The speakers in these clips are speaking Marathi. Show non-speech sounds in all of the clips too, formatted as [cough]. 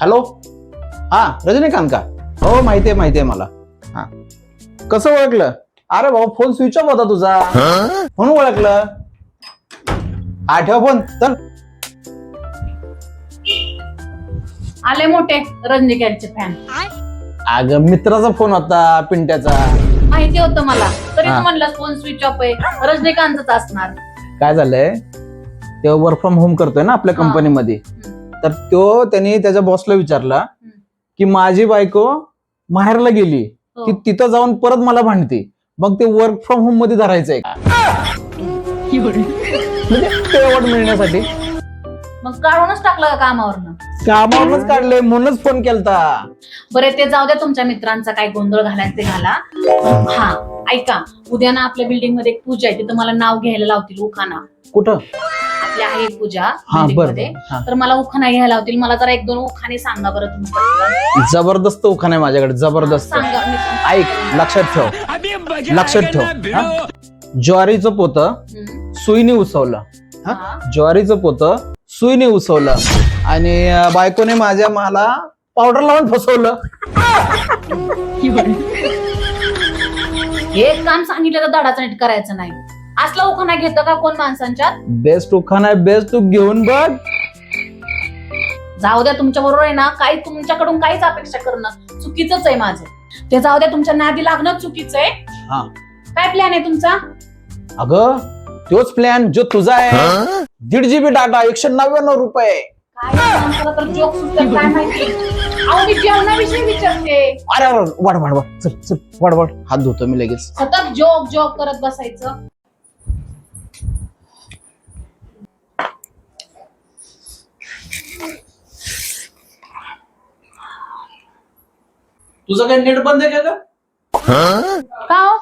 हॅलो हा रजनीकांत का? हो माहिती आहे माहिती आहे मला. हा. कसं ओळखलं? अरे भाऊ फोन स्विच ऑफ होता तुझा. म्हणून ओळखलं. हा ठेव फोन चल. आले मोठे रजनीकांतचे फॅन अगं मित्राचा फोन होता पिंट्याचा. माहिती होतं मला. तरी हा. तू म्हणलं फोन स्विच ऑफ आहे. रजनीकांतच असणार. काय झालंय? तो वर्क फ्रॉम होम करतोय ना आपल्या हा. कंपनीमध्ये तर तो त्यांनी त्याच्या बॉसला विचारला की माझी बायको माहेरला गेली हो. की तिथं जाऊन परत मला भांडते. मग ते वर्क फ्रॉम होममध्ये धरायचंय. का म्हणजे पेवट मिळण्यासाठी. मग काढूनच टाकलं का कामावरनं? कामावरूनच काढले म्हणूनच फोन केलता. बरे ते जाऊ द्या तुमच्या मित्रांचा काय गोंधळ घालायचा ते घाला. हा ऐका उद्या ना आपल्या बिल्डिंगमध्ये एक पूजा आहे तिथं मला नाव घ्यायला लावतील उखाना. कुठं? आपली आहे पूजा हा बरमध्ये हा. तर मला उखाणा घ्यायला लावतील मला जरा एक दोन उखाणे सांगा बरं तुम्ही पटकन. जबरदस्त उखाण आहे माझ्याकडे जबरदस्त सांगा मी तुमचं- ऐक लक्षात ठेव लक्षात ठेव, हा? ज्वारीचं पोत हम्म. सुईने उसवलं हा? हा. ज्वारीचं पोत सुईने उसवलं आणि अं, बायकोने माझ्या मला पावडर लावून फसवलं [laughs] हे एक काम सांगितलं तर धडाचं नीट करायचं नाही असला उखाणा घेतं का कोण माणसांच्यात? बेस्ट उखाणा आहे बेस्ट तू घेऊन बघ. जाऊ द्या तुमच्या बरोबर आहे ना काही तुमच्याकडून काहीच अपेक्षा करणं चुकीचंच आहे माझं. ते जाऊ द्या तुमच्या नादी लागणं चुकीचं आहे. हा. काय प्लॅन आहे तुमचा? अगं तोच प्लॅन जो तुझा आहे. दीड जीबी डाटा एकशे नव्याण्णव रुपये. काय माणसाला तर जोक सुचतात काय माहिती? अहो मी जेवणाविषयी विचारते. अरे अरे, वाढ वाढ वाढ. चल चल वाढ वाढ. हात धुतो मी लगेच. सतत जोक जोक करत बसायचं. तुझं काही नेट बंद आहे का ग? का हो?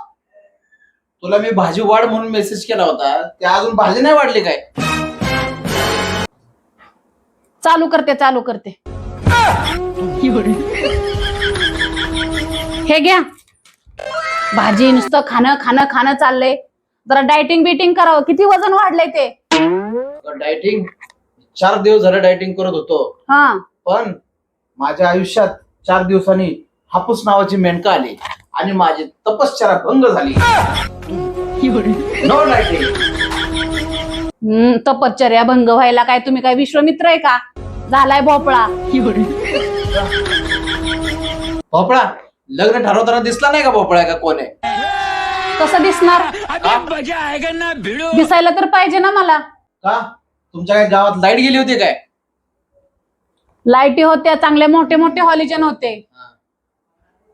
तुला मी भाजी वाढ म्हणून मेसेज केला होता. ते अजून भाजी नाही वाढली काय? चालू करते चालू करते. हे घ्या. भाजी नुसतं खाणं खाणं खाणं चाललंय. जरा डायटिंग बिटिंग करावं. किती वजन वाढलंय ते? डायटिंग चार दिवस झाले डायटिंग करत होतो. हा. पण माझ्या आयुष्यात चार दिवसांनी हापूस नावाची मेंढका आली आणि माझी तपश्चर्या भंग झाली. हम्म तपश्चर्या भंग व्हायला काय तुम्ही काय विश्वमित्र आहे का? झालाय भोपळा. भोपळा लग्न ठरवताना दिसला नाही का भोपळा का कोण आहे? कसं दिसणार? दिसायला तर पाहिजे ना मला. का? तुमच्या काय गावात लाइट गेली होती काय? लाईटी होत्या चांगले मोठे मोठे हॉलिजन होते.